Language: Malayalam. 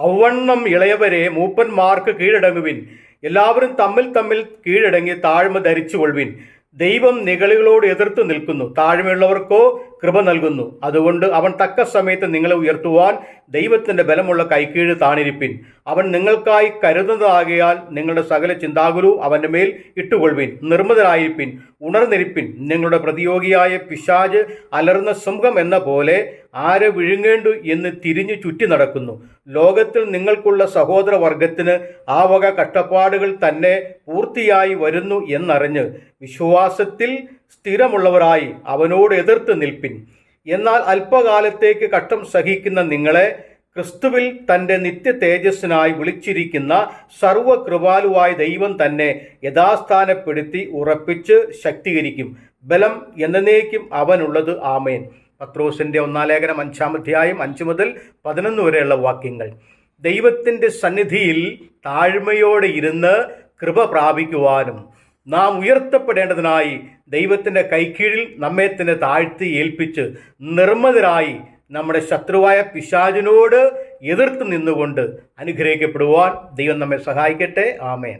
ഔവണ്ണം ഇളയവരെ മൂപ്പന്മാർക്ക് കീഴടങ്ങുവിൻ. എല്ലാവരും തമ്മിൽ തമ്മിൽ കീഴടങ്ങി താഴ്മ ധരിച്ചു കൊള്ളുവിൻ ദൈവം നികളികളോട് എതിർത്ത് നിൽക്കുന്നു. താഴ്മയുള്ളവർക്കോ കൃപ നൽകുന്നു. അതുകൊണ്ട് അവൻ തക്ക സമയത്ത് നിങ്ങളെ ഉയർത്തുവാൻ ദൈവത്തിന്റെ ബലമുള്ള കൈക്കീഴ് താണിരിപ്പിൻ. അവൻ നിങ്ങൾക്കായി കരുതുന്നതാകിയാൽ നിങ്ങളുടെ സകല ചിന്താകുലവും അവന്റെ മേൽ ഇട്ടുകൊള്ളുവിൻ. നിർമ്മതരായിരിപ്പിൻ ഉണർന്നിരിപ്പിൻ. നിങ്ങളുടെ പ്രതിയോഗിയായ പിശാജ് അലർന്ന സിംഹം എന്ന പോലെ ആരെ വിഴുങ്ങേണ്ടു എന്ന് തിരിഞ്ഞു ചുറ്റി നടക്കുന്നു. ലോകത്തിൽ നിങ്ങൾക്കുള്ള സഹോദര വർഗത്തിന് ആ വക കഷ്ടപ്പാടുകൾ തന്നെ പൂർത്തിയായി വരുന്നു എന്നറിഞ്ഞ് വിശ്വാസത്തിൽ സ്ഥിരമുള്ളവരായി അവനോട് എതിർത്ത് നിൽപ്പിൻ. എന്നാൽ അല്പകാലത്തേക്ക് കഷ്ടം സഹിക്കുന്ന നിങ്ങളെ ക്രിസ്തുവിൽ തന്റെ നിത്യ തേജസ്സിനായി വിളിച്ചിരിക്കുന്ന സർവകൃപാലുവായ ദൈവം തന്നെ യഥാസ്ഥാനപ്പെടുത്തി ഉറപ്പിച്ച് ശക്തീകരിക്കും. ബലം എന്നേക്കും അവനുള്ളത്. ആമേൻ. പത്രോസിന്റെ ഒന്നാം ലേഖനം അഞ്ചാം അധ്യായം അഞ്ച് മുതൽ പതിനൊന്ന് വരെയുള്ള വാക്യങ്ങൾ. ദൈവത്തിന്റെ സന്നിധിയിൽ താഴ്മയോടെ ഇരുന്ന് കൃപ പ്രാപിക്കുവാനും നാം ഉയർത്തപ്പെടേണ്ടതിനായി ദൈവത്തിന്റെ കൈക്കീഴിൽ നമ്മെ തന്നെ താഴ്ത്തി ഏൽപ്പിച്ച് നിർമ്മതരായി നമ്മുടെ ശത്രുവായ പിശാചിനോട് എതിർത്ത് നിന്നുകൊണ്ട് അനുഗ്രഹിക്കപ്പെടുവാൻ ദൈവം നമ്മെ സഹായിക്കട്ടെ. ആമേൻ.